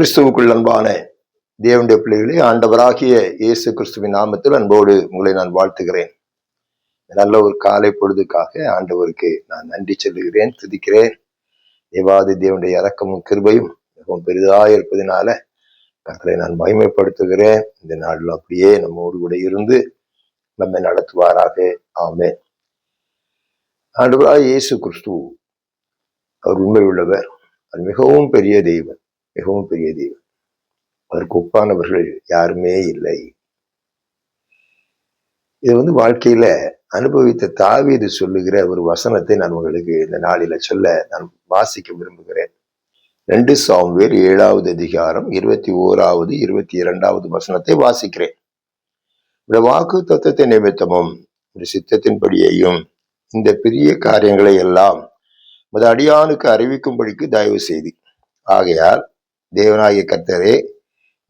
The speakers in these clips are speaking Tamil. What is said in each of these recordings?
கிறிஸ்துவுக்குள் அன்பான தேவனுடைய பிள்ளைகளே ஆண்டவராகிய இயேசு கிறிஸ்துவின் நாமத்தில் அன்போடு உங்களை நான் வாழ்த்துகிறேன். நல்ல ஒரு காலை பொழுதுக்காக ஆண்டவருக்கு நான் நன்றி சொல்லுகிறேன் துதிக்கிறேன். தேவாதி தேவனுடைய இறக்கமும் கிருபையும் மிகவும் பெரிதாக இருப்பதினால கர்த்தரை நான் மகிமைப்படுத்துகிறேன். இந்த நாளில் அப்படியே நம்மோடு கூட இருந்து நம்மை நடத்துவாராக. ஆமே ஆண்டவராக இயேசு கிறிஸ்து அவர் உண்மை உள்ளவர் அது மிகவும் பெரிய தெய்வம். மிகவும் பெரிய தெய்வம் அதற்கு ஒப்பானவர்கள் யாருமே இல்லை. இது வந்து வாழ்க்கையில அனுபவித்த தாவீது சொல்லுகிற ஒரு வசனத்தை நான் உங்களுக்கு இந்த நாளில சொல்ல நான் வாசிக்க விரும்புகிறேன். ரெண்டு சாம்வேர் ஏழாவது அதிகாரம் இருபத்தி ஓராவது இருபத்தி இரண்டாவது வசனத்தை வாசிக்கிறேன். இந்த வாக்கு தத்துவத்தை நிமித்தமும் இந்த சித்தத்தின்படியையும் இந்த பெரிய காரியங்களை எல்லாம் உமது அடியானுக்கு அறிவிக்கும்படிக்கு தயவு செய்தி. ஆகையால் தேவனாகிய கர்த்தரே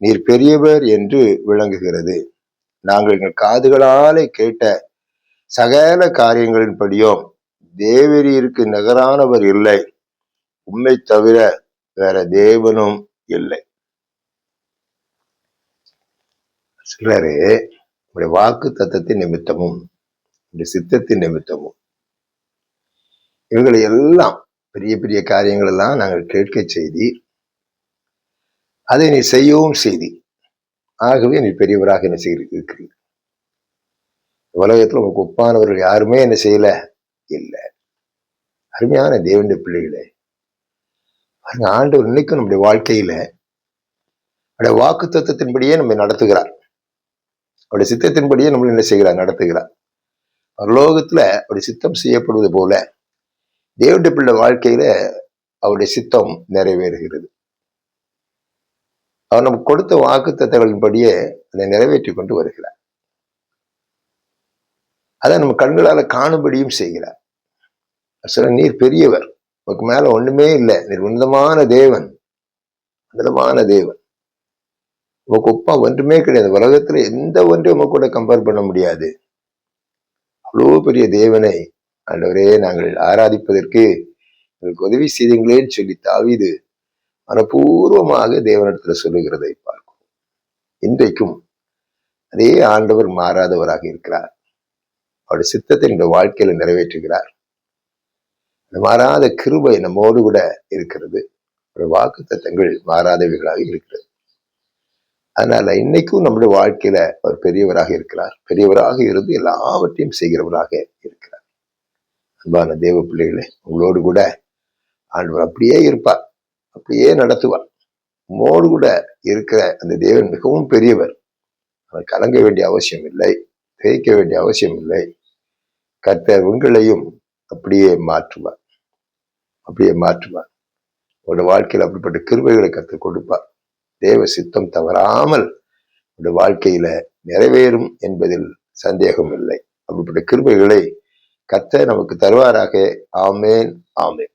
நீர் பெரியவர் என்று விளங்குகிறது. நாங்கள் எங்கள் காதுகளாலே கேட்ட சகல காரியங்களின்படியும் தேவரீருக்கு நிகரானவர் இல்லை. உண்மை தவிர வேற தேவனும் இல்லை. சிலரே உடைய வாக்கு தத்தத்தின் நிமித்தமும் உடைய சித்தத்தின் நிமித்தமும் இவங்களை எல்லாம் பெரிய பெரிய காரியங்கள் எல்லாம் நாங்கள் கேட்க செய்தி அதை நீ செய்யவும் செய்தி. ஆகவே நீ பெரியவராக என்ன செய்கிறீர்கள் உலகத்துல உங்களுக்கு ஒப்பானவர்கள் யாருமே என்ன செய்யல? இல்லை. அருமையான தேவனுடைய பிள்ளைகளே பாருங்க, ஆண்டவர் இன்னைக்கும் நம்முடைய வாழ்க்கையில அவருடைய வாக்கு தத்துவத்தின்படியே நம்மை நடத்துகிறார். அவருடைய சித்தத்தின்படியே நம்மளை என்ன செய்கிறார்? நடத்துகிறார். பரலோகத்துல அவருடைய சித்தம் செய்யப்படுவது போல தேவனுடைய பிள்ளை வாழ்க்கையில அவருடைய சித்தம் நிறைவேறுகிறது. அவர் நமக்கு கொடுத்த வாக்கு தத்தங்களின்படியே அதை நிறைவேற்றி கொண்டு வருகிறார். அதை நம்ம கண்களால் காணும்படியும் செய்கிறார். சில நீர் பெரியவர் உனக்கு மேல ஒண்ணுமே இல்லை. நீர் உன்னதமான தேவன். உன்னதமான தேவன். உமக்கு ஒப்பா ஒன்றுமே கிடையாது. உலகத்துல எந்த ஒன்றையும் உங்க கூட கம்பேர் பண்ண முடியாது. அவ்வளோ பெரிய தேவனை ஆண்டவரே நாங்கள் ஆராதிப்பதற்கு எங்களுக்கு உதவி செய்தீங்களேன்னு சொல்லி தாவிது மனப்பூர்வமாக தேவனிடத்துல சொல்லுகிறதை பார்க்கும். இன்றைக்கும் அதே ஆண்டவர் மாறாதவராக இருக்கிறார். அவருடைய சித்தத்தை இந்த வாழ்க்கையில நிறைவேற்றுகிறார். மாறாத கிருபை நம்மோடு கூட இருக்கிறது. வாக்கு தத்தங்கள் மாறாதவைகளாக இருக்கிறது. அதனால இன்னைக்கும் நம்முடைய வாழ்க்கையில அவர் பெரியவராக இருக்கிறார். பெரியவராக இருந்து எல்லாவற்றையும் செய்கிறவராக இருக்கிறார். அன்பான தேவ பிள்ளைகளே உங்களோடு கூட ஆண்டவர் அப்படியே இருப்பார். அப்படியே நடத்துவார் மோர் கூட இருக்கிற அந்த தேவன் மிகவும் பெரியவர். அவர் கலங்க வேண்டிய அவசியம் இல்லை தேய்க்க வேண்டிய அவசியம் இல்லை. கர்த்தர் உங்களையும் அப்படியே மாற்றுவார். அப்படியே மாற்றுவார். உங்களோட வாழ்க்கையில் அப்படிப்பட்ட கிருபைகளை கற்றுக் கொடுப்பார். தேவ சித்தம் தவறாமல் உங்களுடைய வாழ்க்கையில நிறைவேறும் என்பதில் சந்தேகம் இல்லை. அப்படிப்பட்ட கிருபைகளை கத்த நமக்கு தருவாராக. ஆமேன் ஆமேன்.